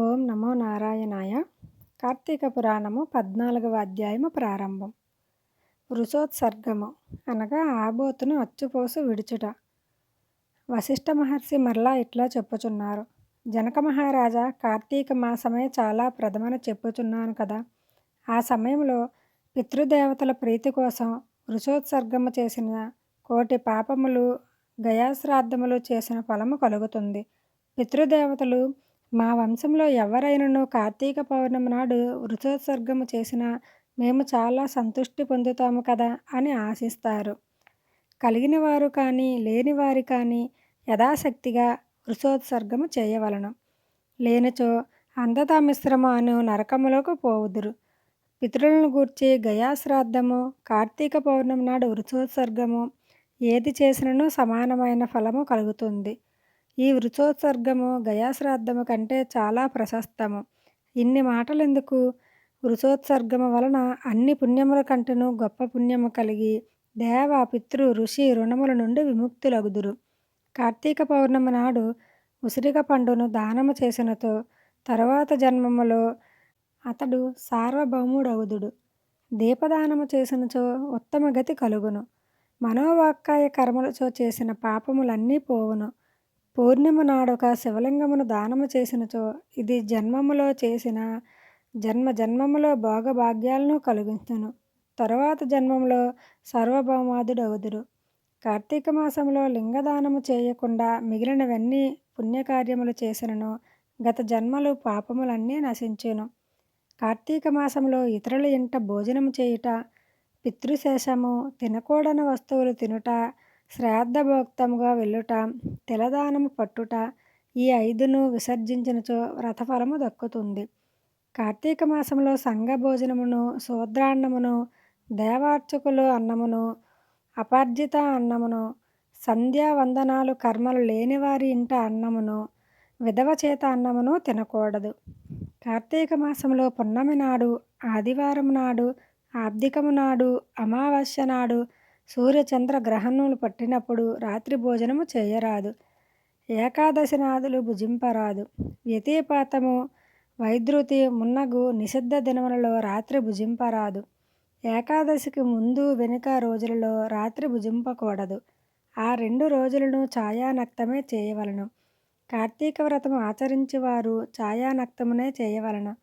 ఓం నమో నారాయణాయ. కార్తీక పురాణము పద్నాలుగవ అధ్యాయము ప్రారంభం. వృషోత్సర్గము అనగా ఆబోతును అచ్చుపోసు విడుచుట. వశిష్ఠ మహర్షి మరలా ఇట్లా చెప్పుచున్నారు. జనక మహారాజా కార్తీక మాసమే చాలా ప్రథమని చెప్పుచున్నాను కదా. ఆ సమయంలో పితృదేవతల ప్రీతి కోసం వృషోత్సర్గము చేసిన కోటి పాపములు గయాశ్రాద్ధములు చేసిన ఫలము కలుగుతుంది. పితృదేవతలు మా వంశంలో ఎవరైనను కార్తీక పౌర్ణమి నాడు వృషోత్సర్గము చేసినా మేము చాలా సంతృష్టి పొందుతాము కదా అని ఆశిస్తారు. కలిగిన వారు కానీ లేని వారి కానీ యథాశక్తిగా వృషోత్సర్గము చేయవలను. లేనిచో అంధతా మిశ్రమ అను నరకములకు పోవుదురు. పితృలను గూర్చి గయాశ్రాద్ధము కార్తీక పౌర్ణమి నాడు వృషోత్సర్గము ఏది చేసినను సమానమైన ఫలము కలుగుతుంది. ఈ వృషోత్సర్గము గయాశ్రాద్ధము కంటే చాలా ప్రశస్తము. ఇన్ని మాటలెందుకు? వృషోత్సర్గము వలన అన్ని పుణ్యముల కంటేను గొప్ప పుణ్యము కలిగి దేవ పితృ ఋషి రుణముల నుండి విముక్తులగుదురు. కార్తీక పౌర్ణమి నాడు ఉసిరిక పండును దానము చేసినతో తరువాత జన్మములో అతడు సార్వభౌముడగుదుడు. దీపదానము చేసినచో ఉత్తమ గతి కలుగును. మనోవాక్కాయ కర్మలచో చేసిన పాపములన్నీ పోవును. పూర్ణిమ నాడొక శివలింగమును దానము చేసినచో ఇది జన్మములో చేసిన జన్మ జన్మములో భోగభాగ్యాలను కలిగించును. తరువాత జన్మంలో సర్వభౌమాదుడవుదురు. కార్తీక మాసంలో లింగదానము చేయకుండా మిగిలినవన్నీ పుణ్యకార్యములు చేసినను గత జన్మలు పాపములన్నీ నశించును. కార్తీక మాసంలో ఇతరుల ఇంట భోజనము చేయుట పితృశేషము తినకూడని వస్తువులు తినుట శ్రాద్ధభోక్తముగా వెళ్ళుట తిలదానము పట్టుట ఈ ఐదును విసర్జించినచో వ్రతఫలము దక్కుతుంది. కార్తీక మాసంలో సంఘ భోజనమును శూద్రాన్నమును దేవార్చకులు అన్నమును అపార్జిత అన్నమును సంధ్యా వందనాలు కర్మలు లేనివారి ఇంట అన్నమును విధవ చేత అన్నమును తినకూడదు. కార్తీక మాసంలో పున్నమి నాడు ఆదివారం నాడు ఆర్థికము నాడు అమావాస్య నాడు సూర్యచంద్ర గ్రహణములు పట్టినప్పుడు రాత్రి భోజనము చేయరాదు. ఏకాదశి నాదులు భుజింపరాదు. వ్యతిపాతము వైద్యుతి మున్నగు నిషిద్ధ దినములలో రాత్రి భుజింపరాదు. ఏకాదశికి ముందు వెనుక రోజులలో రాత్రి భుజింపకూడదు. ఆ రెండు రోజులను ఛాయానక్తమే చేయవలను. కార్తీక వ్రతము ఆచరించేవారు ఛాయానక్తమునే చేయవలను.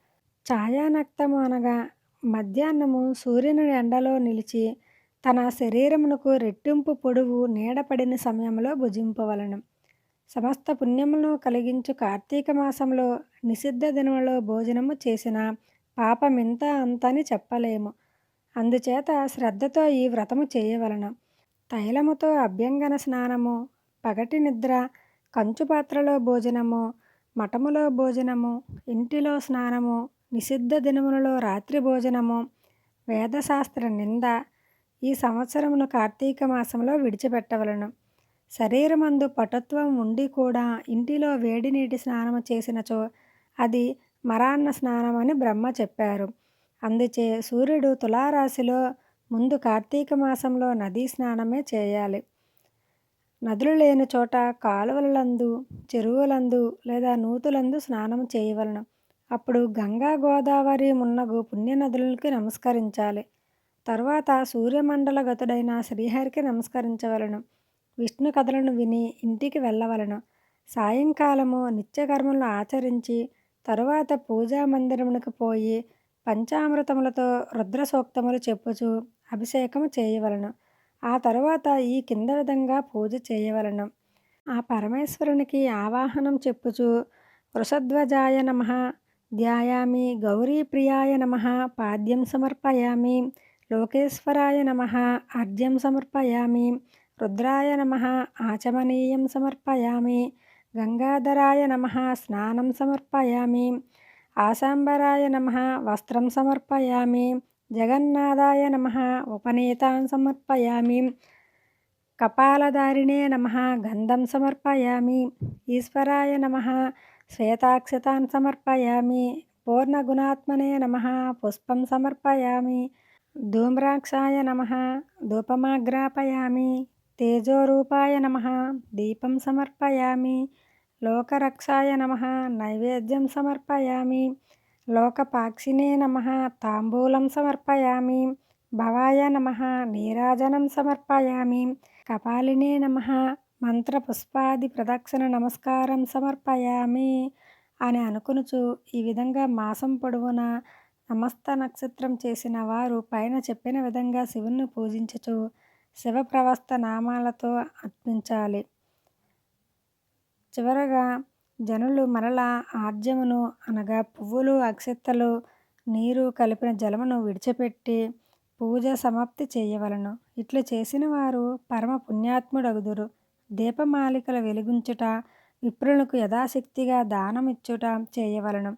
ఛాయానక్తము అనగా మధ్యాహ్నము సూర్యుని ఎండలో నిలిచి తన శరీరమునకు రెట్టింపు పొడువు నీడపడిన సమయంలో భుజింపవలను. సమస్త పుణ్యములను కలిగించు కార్తీక మాసంలో నిషిద్ధ దినములో భోజనము చేసిన పాపమింత అంతని చెప్పలేము. అందుచేత శ్రద్ధతో ఈ వ్రతము చేయవలను. తైలముతో అభ్యంగన స్నానము పగటి నిద్ర కంచు పాత్రలో భోజనము మఠములో భోజనము ఇంటిలో స్నానము నిషిద్ధ దినములలో రాత్రి భోజనము వేదశాస్త్ర నింద ఈ సంవత్సరమును కార్తీక మాసంలో విడిచిపెట్టవలను. శరీరమందు పటుత్వం ఉండి కూడా ఇంటిలో వేడి నీటి స్నానము చేసినచో అది మరాన్న స్నానం అని బ్రహ్మ చెప్పారు. అందుచే సూర్యుడు తులారాశిలో ముందు కార్తీక మాసంలో నదీ స్నానమే చేయాలి. నదులు లేని చోట కాలువలందు చెరువులందు లేదా నూతులందు స్నానం చేయవలను. అప్పుడు గంగా గోదావరి మున్నగు పుణ్యనదులకి నమస్కరించాలి. తర్వాత సూర్యమండలగతుడైన శ్రీహరికి నమస్కరించవలను. విష్ణు కథలను విని ఇంటికి వెళ్ళవలను. సాయంకాలము నిత్యకర్మలను ఆచరించి తరువాత పూజా మందిరమునకు పోయి పంచామృతములతో రుద్ర సూక్తములు చెప్పుచు అభిషేకము చేయవలను. ఆ తరువాత ఈ కింద విధంగా పూజ చేయవలను. ఆ పరమేశ్వరునికి ఆవాహనం చెప్పుచు వృషధ్వజాయ నమ ధ్యాయామి గౌరీప్రియాయ నమ పాద్యం సమర్పయామి లోకేశ్వరాయ నమ అర్ఘ్యం సమర్పయామి రుద్రాయ నమ ఆచమనీయం సమర్పయామి గంగాధరాయ నమ స్నానం సమర్పయామి ఆశాంబరాయ నమ వస్త్రం సమర్పయామి జగన్నాథాయ నమ ఉపనీతాన్ సమర్పయామి కపాలధారిణే నమ గంధం సమర్పయామి ఈశ్వరాయ నమ శ్వేతాక్షతాన్ సమర్పయామి పూర్ణగుణాత్మనే నమ పుష్పం సమర్పయామి ధూమ్రాక్షాయ నమ. ధూపమాగ్రాపయామి. తేజోరూపాయ నమ. దీపం సమర్పయామి. లోకరక్షాయ నమ. నైవేద్యం సమర్పయామి. లోకపాక్షినే నమ. తాంబూలం సమర్పయామి. భవాయ నమ. నీరాజనం సమర్పయామి. కపాలినే నమ. మంత్రపుష్పాది ప్రదక్షిణ నమస్కారం సమర్పయామి. అని అనుకునుచు ఈ విధంగా మాసం పొడవునా సమస్త నక్షత్రం చేసిన వారు పైన చెప్పిన విధంగా శివుణ్ణి పూజించచు శివప్రవస్థ నామాలతో అర్పించాలి చివరగా జనులు మరలా ఆర్జమును అనగా పువ్వులు అక్షతలు నీరు కలిపిన జలమును విడిచిపెట్టి పూజ సమాప్తి చేయవలను. ఇట్లు చేసిన వారు పరమ పుణ్యాత్ముడగుదురు. దీపమాలికలు వెలిగించుట విప్రులకు యథాశక్తిగా దానమిచ్చుట చేయవలను.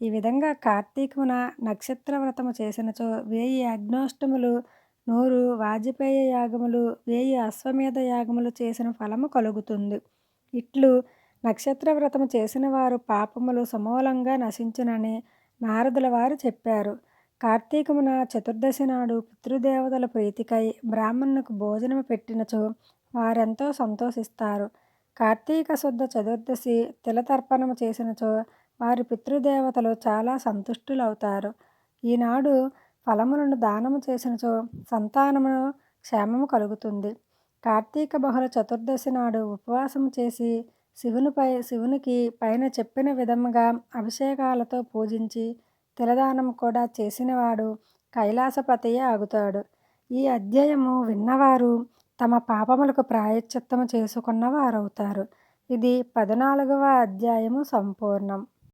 ఈ విధంగా కార్తీకమున నక్షత్ర వ్రతము చేసినచో వేయి అగ్నోష్టములు నూరు వాజపేయ యాగములు వేయి అశ్వమేధ యాగములు చేసిన ఫలము కలుగుతుంది. ఇట్లు నక్షత్ర వ్రతము చేసిన వారు పాపములు సమూలంగా నశించునని నారదుల వారు చెప్పారు. కార్తీకమున చతుర్దశి నాడు పితృదేవతల ప్రీతికై బ్రాహ్మణుకు భోజనము పెట్టినచో వారెంతో సంతోషిస్తారు. కార్తీక శుద్ధ చతుర్దశి తిలతర్పణము చేసినచో వారి పితృదేవతలు చాలా సంతుష్టులవుతారు. ఈనాడు ఫలములను దానము చేసినచో సంతానము క్షేమము కలుగుతుంది. కార్తీక బహుళ చతుర్దశి నాడు ఉపవాసం చేసి శివునిపై శివునికి పైన చెప్పిన విధముగా అభిషేకాలతో పూజించి తిలదానం కూడా చేసినవాడు కైలాసపతియే ఆగుతాడు. ఈ అధ్యాయము విన్నవారు తమ పాపములకు ప్రాయశ్చిత్తము చేసుకున్నవారవుతారు. ఇది పద్నాలుగవ అధ్యాయము సంపూర్ణం.